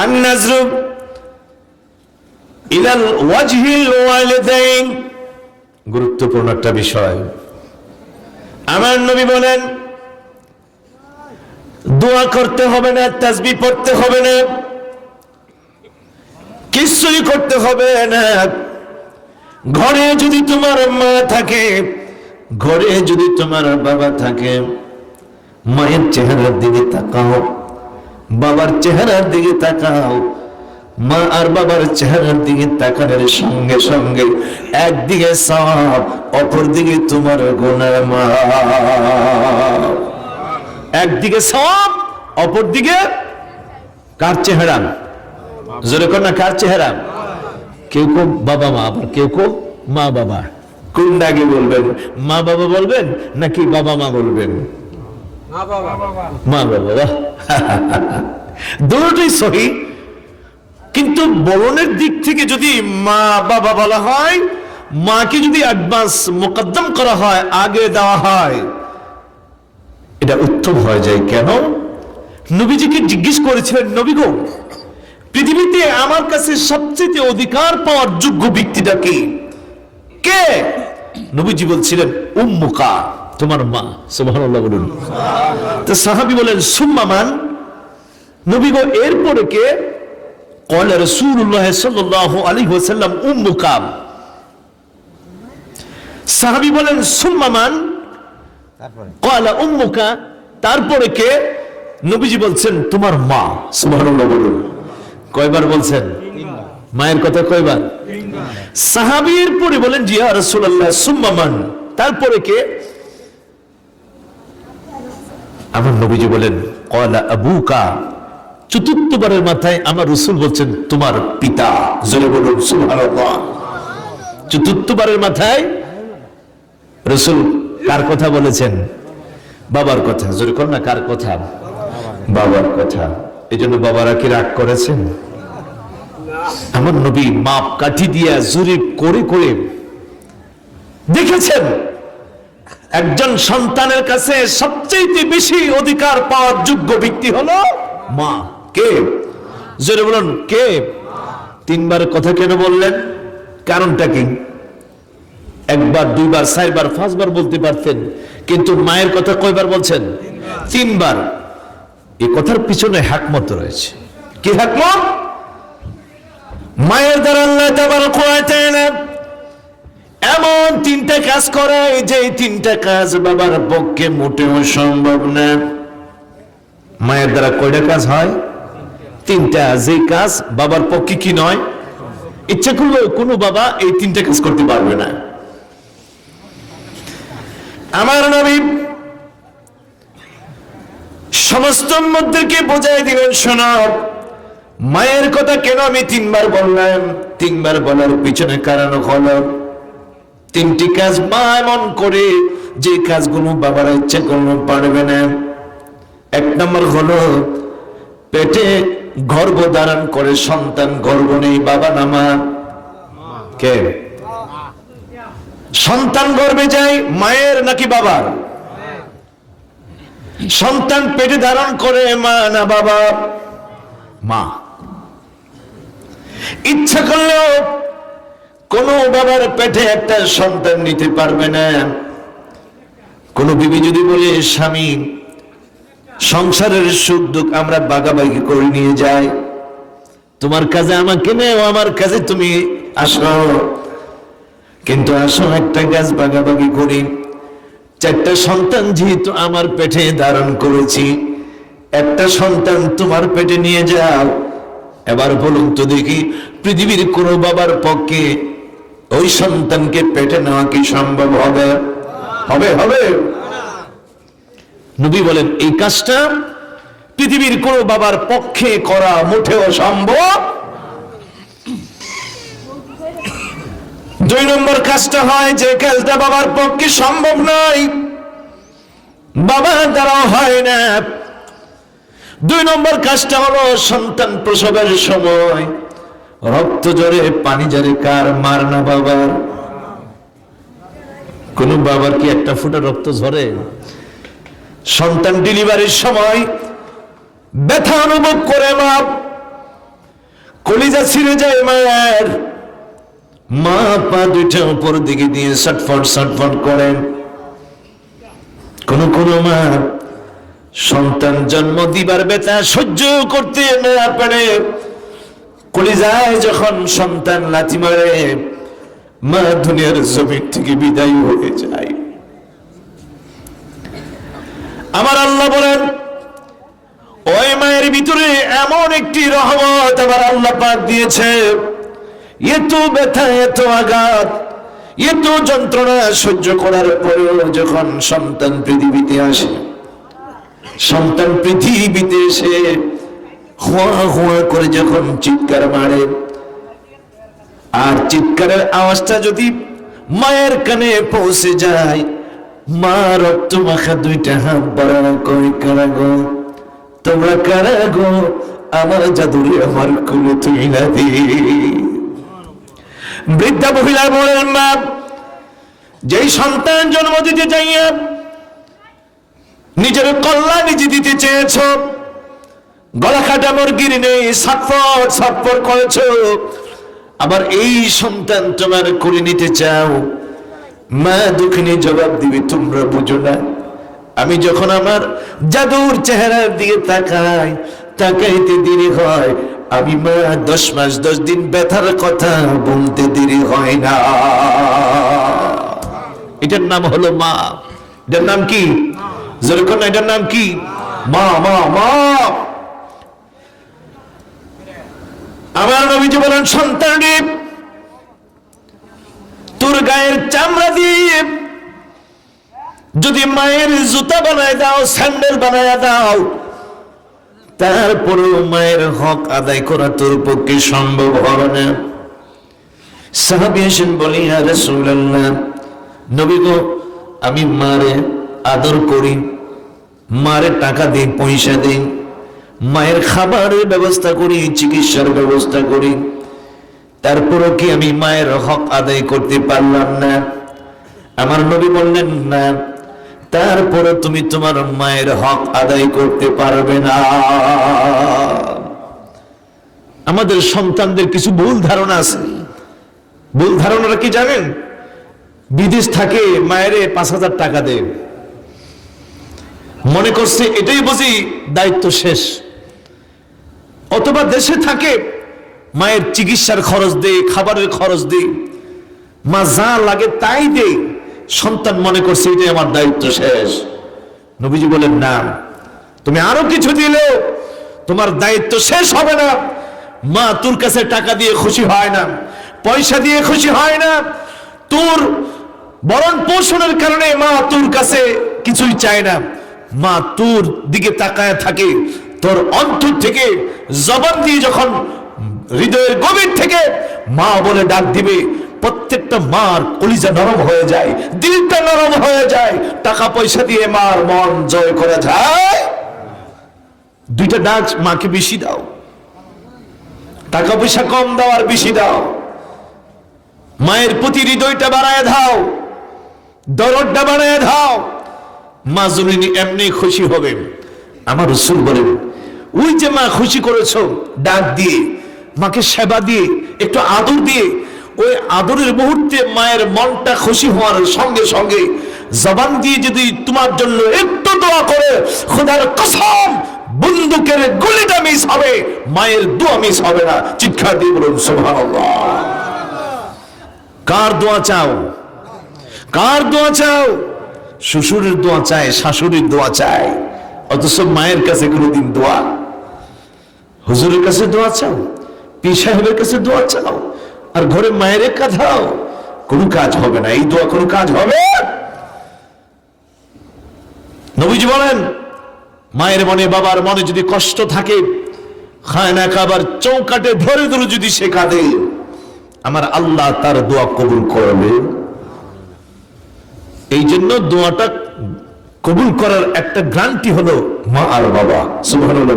আমি নাজরুব ইলাল ওয়াজহিল ওয়ালিদাইন। গুরুত্বপূর্ণ একটা বিষয়। আমার নবী বলেন, দোয়া করতে হবে না তাসবি পড়তে হবে না কিছুই করতে হবে না। ঘরে যদি তোমার মা থাকে, ঘরে যদি তোমার বাবা থাকে, মায়ের চেহারার দিকে তাকাও। বাবার চেহারার দিকে তাকাও। মা আর বাবার চেহারার দিকে তাকানোর সঙ্গে সঙ্গে একদিকে সব অপর দিকে তোমার গোনার মা একদিকে সব অপর দিকে কার চেহারা? জোরে কর না, কার চেহারা? কেউ কেউ বাবা, মা আবার, কেউ কেউ মা, বাবা। কোনটা আগে বলবেন? মা, বাবা বলবেন নাকি বাবা, মা বলবেন? মা বাবা। দুটোই সহি। কিন্তু বরণের দিক থেকে যদি মা বাবা বলা হয়, মাকে যদি অ্যাডভান্স মোকদ্দম করা হয়, আগে দেওয়া হয়, এটা উত্তম হয়ে যায় কেন? নবীজিকে জিজ্ঞেস করেছিলেন, নবী গো, পৃথিবীতে আমার কাছে সবচেয়ে অধিকার পাওয়ার যোগ্য ব্যক্তিটা কি? কে? নবীজি বলছিলেন, উম্মুকা। তোমার মা সুবহানাল্লাহ বলুন তো সাহাবী বলেন সুম্মামান নবী গো এরপরে কে قال رسول الله صلى الله عليه وسلم উম্মুকা সাহাবী বলেন সুম্মামান قال উম্মুকা তারপরে কে নবীজি বলছেন তোমার মা সুবহানাল্লাহ বলুন কয়বার বলছেন মায়ের কথা কয়বার সাহাবীর পরে বলেন জিয়া রাসূলুল্লাহ সুম্মামান তারপরে কে আমার নবীজি বলেন কয়লা আবুকা। চতুর্থবারের মাথায় আমার রসুল বলছেন, তোমার পিতা। জোরে চতুর্থবারের মাথায় রসুল কার কথা বলেছেন? বাবার কথা। জোরে কর না, কার কথা? বাবার কথা। এই জন্য বাবারা কি রাগ করেছেন? আমার নবী মাপ কাঠি দিয়া জরিপ করে করে দেখেছেন। একজন সন্তানের কাছে সবচেয়ে বেশি অধিকার পাওয়ার যোগ্য ব্যক্তি হলো মা। কে? জোরে বলুন, কে? তিনবার কথা কেন বললেন? কারণটা কি? একবার, দুইবার, চারবার, পাঁচবার বলতে পারতেন, কিন্তু মায়ের কথা কয়বার বলছেন? তিনবার। এই কথার পিছনে হাকমত রয়েছে। কি হাকমত? মায়ের দ্বারা আল্লাহ তাআলা এমন তিনটা কাজ করে যে তিনটা কাজ বাবার পক্ষে মোটেও সম্ভব না। মায়ের দ্বারা কয়টা কাজ হয়? তিনটা। যে কাজ বাবার পক্ষে কি নয়? ইচ্ছা করলেও কোনো বাবা এই তিনটা কাজ করতে পারবে না। আমার নবী সমস্ত মধ্যকে বোঝাই দিলেন, শোনো, মায়ের কথা কেন আমি তিনবার বললাম? তিনবার বলার পিছনে কারণ হলো তিনটি কাজ মা এমন করে, যে কাজগুলো বাবারা ইচ্ছা করলে পারবে না। এক নম্বর হলো, পেটে গর্ভ ধারণ করে সন্তান গর্ভ নেই, বাবা না মা? কে? সন্তান গর্ভে যায়, মায়ের নাকি বাবার? সন্তান পেটে ধারণ করে, মা না বাবা? মা। ইচ্ছা করলেও কোন বাবার পেটে একটা সন্তান নিতে পারবে না। কোন বিবি যদি বলে, স্বামী, সংসারের সুখ দুঃখ আমরা বাগাবাগি করে নিয়ে যাই। তোমার কাজে আমাকে নেও, আমার কাজে তুমি আসো। কিন্তু আসো, একটা গাছ বাগাবাগি করি। চারটা সন্তান যেহেতু আমার পেটে ধারণ করেছি, একটা সন্তান তোমার পেটে নিয়ে যাও। এবার বলুন তো দেখি, পৃথিবীর কোন বাবার পক্ষে ওই সন্তানকে পেটে নেওয়া কি সম্ভব হবে? হবে হবে। নবী বলেন, এই কাজটা পৃথিবীর কোন বাবার পক্ষে করা মোটেও সম্ভব। দুই নম্বর কাজটা হয় যে, কাজটা বাবার পক্ষে সম্ভব নয়। বাবা দ্বারা হয় না। দুই নম্বর কাজটা হলো সন্তান প্রসবের সময়। রক্ত জরে, পানি জরে, কার মার না বাবার? কোন বাবার কি একটা ফুটা রক্ত ঝরে? সন্তান ডেলিভারির সময় ব্যথা অনুভব করে মা। কলিজা ছিঁড়ে যায় মায়ের। মা পা দুইটা উপর দিকে দিয়ে সটফট সটফট করেন কোন কোন মা সন্তান জন্ম দিবার বেতা সহ্য করতে না পারে। কলিজায় যখন সন্তান লাথি মারে, মা দুনিয়ার জমির থেকে বিদায় হয়ে যায়। আমার আল্লাহ বলেন, ওই মায়ের ভিতরে এমন একটি রহমত আমার আল্লাহ পাক দিয়েছে। এত ব্যথা, এত আঘাত, এত যন্ত্রণা সহ্য করার পরেও যখন সন্তান পৃথিবীতে আসে, সন্তান পৃথিবীতে এসে হুয়া হুয়া করে যখন চিৎকার মারে, আর চিৎকারের আওয়াজটা যদি মায়ের কানে পৌঁছে যায়, মা রক্ত মাখা দুইটা হাত বাড়ানো কই কারা গো? তোমরা কারা গো? আমার জাদুরে আমার কুলে তুই না দি। বৃদ্ধা মহিলা বলেন মা যেই সন্তান জন্ম দিতে চাইয়া নিজের কল্যাণ নিজে দিতে চেয়েছ গলা কাটা মুরগির নেই, সাতফট সাতফট করেছ। আবার এই সন্তান তোমার করে নিতে চাও। মা দুঃখিনী জবাব দিবে, তোমরা বুঝো না। আমি যখন আমার জাদুর চেহারার দিকে তাকাই, তাকাইতে দেরি হয়। আমি মা, দশ মাস, দশ দিন ব্যথার কথা বলতে দেরি হয় না। এটার নাম হলো মা। এটার নাম কি? যেরকম এটার নাম কি? মা মা মা আমার নবীজি বলেন সন্তান তোর গায়ের চামড়া দিয়ে যদি মায়ের জুতা বানায় দাও, স্যান্ডেল বানায় দাও, তারপরেও মায়ের হক আদায় করা তোর পক্ষে সম্ভব হবে না। সাহাবি এসেন বলি আর নবী গো, আমি মারে আদর করি, মারে টাকা দিই, পয়সা দিই মায়ের খাবারের ব্যবস্থা করি, চিকিৎসার ব্যবস্থা করি। তারপরও কি আমি মায়ের হক আদায় করতে পারলাম না? আমার নবী বললেন, না তারপরে তুমি তোমার মায়ের হক আদায় করতে পারবে না। আমাদের সন্তানদের কিছু ভুল ধারণা আছে। ভুল ধারণাটা কি জানেন? বিদেশ থাকে, মায়ের পাঁচ হাজার টাকা দেয়। মনে করছে এটাই বুঝি দায়িত্ব শেষ। অথবা দেশে থাকে, মায়ের চিকিৎসার খরচ দেয় খাবারের খরচ দেয় মা যা লাগে তাই দেয় সন্তান মনে করছে এটাই আমার দায়িত্ব শেষ। নবীজি বলেন, না, তুমি আরও কিছু দিলে তোমার দায়িত্ব শেষ হবে না। মা তোর কাছে টাকা দিয়ে খুশি হয় না, পয়সা দিয়ে খুশি হয় না। তোর বরণ পোষণের কারণে মা তোর কাছে কিছুই চায় না। মা তোর দিকে তাকায় থাকে তোর অন্তর থেকে জবান দিয়ে যখন হৃদয়ের গভীর থেকে মা বলে ডাক দিবে, প্রত্যেকটা মার কলিজা নরম হয়ে যায়, দিলটা নরম হয়ে যায়, টাকা পয়সা দিয়ে মার মন জয় করা যায়। দুইটা ডাক মাকে বেশি দাও। টাকা পয়সা কম দাও আর বেশি দাও। মায়ের প্রতি হৃদয়টা বাড়ায় দাও। দরদটা বাড়ায় দাও। মা জননী এমনি খুশি হবেন। আমার রসুল বলেন ওই যে মা খুশি করেছ, ডাক দিয়ে, মাকে সেবা দিয়ে, একটু আদর দিয়ে, ওই আদরের মুহূর্তে মায়ের মনটা খুশি হওয়ার সঙ্গে সঙ্গে জবান দিয়ে যদি তোমার জন্য একটু দোয়া করে, খোদার কসম, বন্দুকের গুলিটা মিস হবে, মায়ের দোয়া মিস হবে না। চিৎকার দিয়ে বলুন কার দোয়া চাও? কার দোয়া চাও? শ্বশুরের দোয়া চায়, শাশুড়ির দোয়া চায়, অথচ মায়ের কাছে কোনোদিন দোয়া হুজুরের কাছে দোয়া চাও, পীর সাহেবের কাছে দোয়া চাও, আর ঘরে মায়ের কাঁথাও কোনো কাজ হবে না, এই দোয়া কোনো কাজ হবে? নবীজি বলেন, মায়ের মনে, বাবার মনে যদি কষ্ট থাকে খায় না খাবার চৌকাটে ধরে ধরে যদি সে কাঁদে, আমার আল্লাহ তার দোয়া কবুল করবে। এই জন্য দোয়াটা কবুল করার একটা গ্রান্টি হলো মা আর বাবা। সুবহানাল্লাহ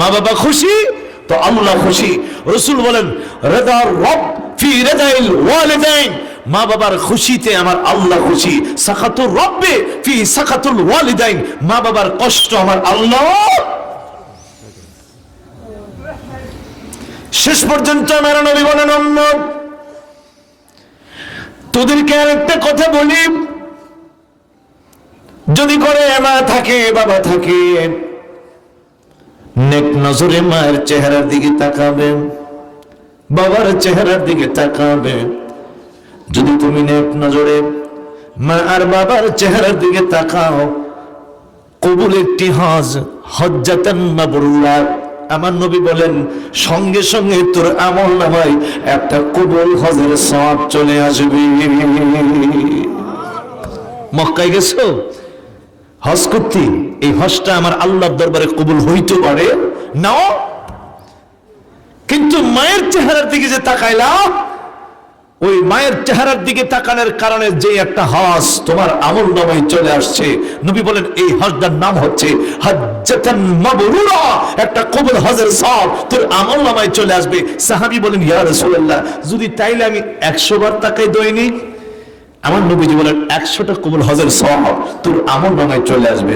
মা বাবা খুশি, তো আল্লাহ খুশি। রসুল বলেন রেদার রব ফি রেদাইল ওয়ালিদাইন। মা বাবার খুশিতে আমার আল্লাহ খুশি। সাখাতুর রব্বে ফি সাখাতুল ওয়ালিদাইন। মা বাবার কষ্ট আমার আল্লাহ। শেষ পর্যন্ত আমার নবী বলেন তোদেরকে আর একটা কথা বলি। যদি করে মা থাকে, বাবা থাকে। নেক নজরে মায়ের চেহারার দিকে তাকাবে, বাবার চেহারার দিকে তাকাবে। যদি তুমি নেক নজরে মা আর বাবার চেহারার দিকে তাকাও, কবুল একটি হজ, হজ্জাতান মাবরুরা। আমার নবী বলেন, সঙ্গে সঙ্গে তোর আমল নামায় একটা কবুল হজের সব চলে আসবে। মক্কায় গেছো? হজ করতে, এই হজটা আমার আল্লাহর দরবারে কবুল হইতে পারে? নাও কিন্তু মায়ের চেহারার দিকে যে তাকাইলাম, ওই মায়ের চেহারার দিকে তাকানোর কারণে যে একটা হজ তোমার আমল নামায় চলে আসছে। নবী বলেন, এই হজটার নাম হচ্ছে একটা কবুল হজের সব তোর আমল নামায় চলে আসবে। সাহাবী বলেন, ইয়া রাসূলুল্লাহ, যদি তাইলে আমি 100 বার তাকাই দৈনিক আমার নবীজি বলেন, একশোটা কোমল হজের সব তোর আমল নামায় চলে আসবে।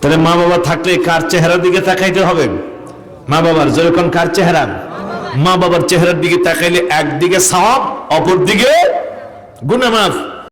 তাহলে মা বাবা থাকলে কার চেহারার দিকে তাকাইতে হবে? মা বাবার, যেরকম কার চেহারা? মা বাবার চেহারার দিকে তাকাইলে একদিকে সব অপর দিকে গুনাহ মাফ।